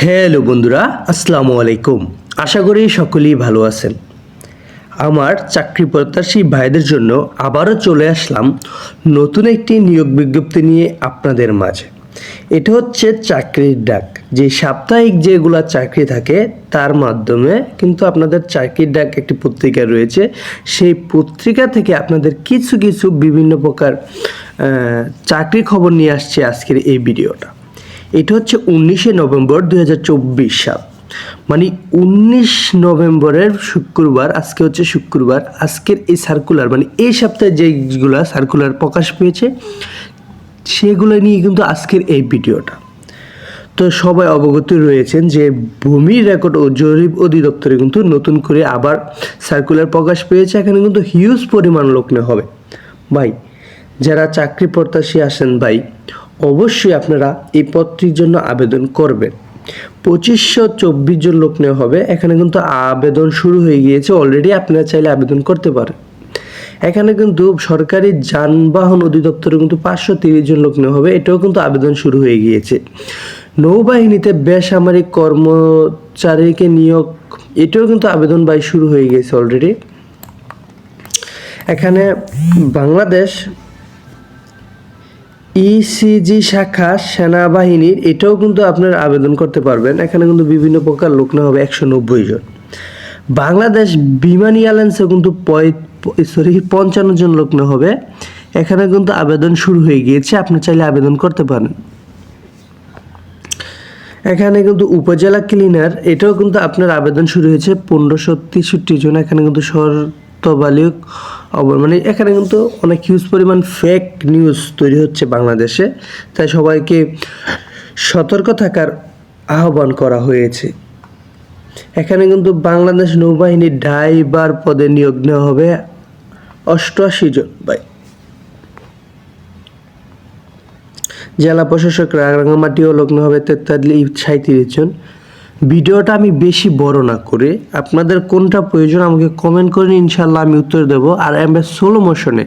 Hello বন্ধুরা আসসালামু আলাইকুম। আশা করি সকলেই ভালো আছেন। আমার চাকরি প্রত্যাশী ভাইদের জন্য আবারও চলে আসলাম নতুন একটি নিয়োগ বিজ্ঞপ্তি নিয়ে আপনাদের মাঝে। এটা হচ্ছে চাকরির ডাক। যে সাপ্তাহিক যেগুলো চাকরি থাকে তার মাধ্যমে কিন্তু আপনাদের চাকরির ডাক একটি পত্রিকা রয়েছে। সেই পত্রিকা থেকে আপনাদের কিছু কিছু বিভিন্ন প্রকার আহ, চাকরির খবর নিয়ে আসছে আজকের এই ভিডিওটা। এটা হচ্ছে উনিশে নভেম্বর দু হাজার চব্বিশ সাল। মানে উনিশ নভেম্বরের শুক্রবার, আজকে হচ্ছে শুক্রবার, আজকের এই সার্কুলার মানে এই সপ্তাহে যেগুলো সার্কুলার প্রকাশ পেয়েছে, সেগুলো নিয়ে কিন্তু আজকের এই ভিডিওটা। তো সবাই অবগত রয়েছেন যে ভূমি রেকর্ড ও জরিপ অধিদপ্তরে কিন্তু নতুন করে আবার সার্কুলার প্রকাশ পেয়েছে। এখানে কিন্তু হিউজ পরিমাণ লোক হবে। ভাই, যারা চাকরি প্রত্যাশী আসেন ভাই অবশ্যই আপনারা এই পদটির জন্য আবেদন করবেন। পঁচিশশো চব্বিশ জন লোক নেওয়া হবে। এখানে কিন্তু আবেদন শুরু হয়ে গিয়েছে। অলরেডি আপনারা চাইলে আবেদন করতে পারেন। এখানে কিন্তু সরকারি যানবাহন অধিদপ্তরে কিন্তু পাঁচশো তিরিশ জন লোক নেওয়া হবে। এটাও কিন্তু আবেদন শুরু হয়ে গিয়েছে। নৌবাহিনীতে বেসামরিক কর্মচারীকে নিয়োগ, এটাও কিন্তু আবেদন বাই শুরু হয়ে গিয়েছে অলরেডি এখানে বাংলাদেশ ইসিজি শাখা সেনাবাহিনীর, এটাও কিন্তু আপনার আবেদন করতে পারবেন। এখানে কিন্তু বিভিন্ন প্রকার লোক নেওয়া হবে, একশো নব্বই জন। বাংলাদেশ বিমান এয়ারলাইন্সে কিন্তু সরি, পঞ্চান্ন জন লোক নেওয়া হবে। এখানে কিন্তু আবেদন শুরু হয়ে গিয়েছে, আপনি চাইলে আবেদন করতে পারেন। এখানে কিন্তু উপজেলা ক্লিনার, এটাও কিন্তু আপনার আবেদন শুরু হয়েছে, পনেরোশো তেষট্টি জন। এখানে কিন্তু শর্ত বালিক অব- মানে এখানে কিন্তু অনেক হিউজ পরিমাণ ফেক নিউজ তৈরি হচ্ছে বাংলাদেশে। তাই সবাইকে সতর্ক থাকার আহ্বান করা হয়েছে। এখানে কিন্তু বাংলাদেশ নৌবাহিনীর ড্রাইভার পদে নিয়োগ নেওয়া হবে অষ্টআশি জন। ভাই। জেলা প্রশাসক রাঙামাটি লগ্ন হবে তেতাল্লিশ সাঁত্রিশ জন। ভিডিওটা আমি বেশি বড় না করে আপনাদের কোনটা প্রয়োজন আমাকে কমেন্ট করে ইনশাল্লাহ আমি উত্তর দেবো। আর আমরা সোলো মোশনে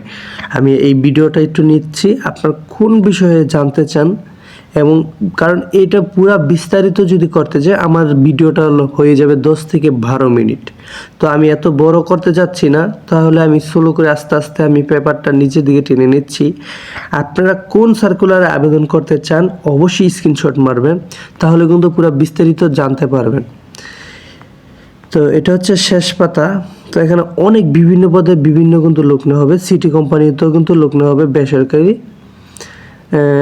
আমি এই ভিডিওটা একটু নিচ্ছি। আপনার কোন বিষয়ে জানতে চান এবং কারণ এটা পুরা বিস্তারিত যদি করতে যাই, আমার ভিডিওটা হয়ে যাবে দশ থেকে বারো মিনিট। তো আমি এত বড় করতে যাচ্ছি না, তাহলে আমি স্লো করে আস্তে আস্তে আমি পেপারটা নিচের দিকে টেনে নিচ্ছি। আপনারা কোন সার্কুলারে আবেদন করতে চান, অবশ্যই স্ক্রিনশট মারবেন, তাহলে কিন্তু পুরো বিস্তারিত জানতে পারবেন। তো এটা হচ্ছে শেষ পাতা। তো এখানে অনেক বিভিন্ন পদে বিভিন্ন কিন্তু লোক নেওয়া হবে সিটি কোম্পানিতেও কিন্তু লোক নেওয়া হবে, বেসরকারি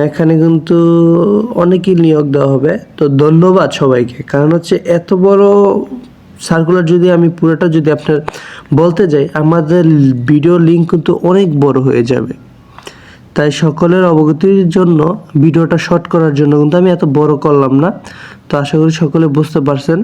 এখানে কিন্তু অনেকই নিয়োগ দেওয়া হবে। তো ধন্যবাদ সবাইকে। কারণ হচ্ছে এত বড় সার্কুলার যদি আমি পুরোটা যদি আপনার বলতে যাই, আমাদের ভিডিও লিঙ্ক কিন্তু অনেক বড় হয়ে যাবে। তাই সকলের অবগতির জন্য ভিডিওটা শর্ট করার জন্য কিন্তু আমি এত বড় করলাম না। তো আশা করি সকলে বুঝতে পারছেন।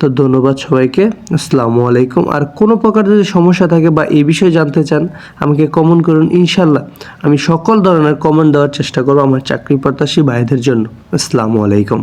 তো ধন্যবাদ সবাইকে। আসসালামু আলাইকুম। আর কোনো প্রকার যদি সমস্যা থাকে বা এই বিষয়ে জানতে চান, আমাকে কমেন্ট করুন। ইনশাল্লাহ আমি সকল ধরনের কমেন্ট দেওয়ার চেষ্টা করব আমার চাকরি প্রত্যাশী ভাইদের জন্য। আসসালামু আলাইকুম।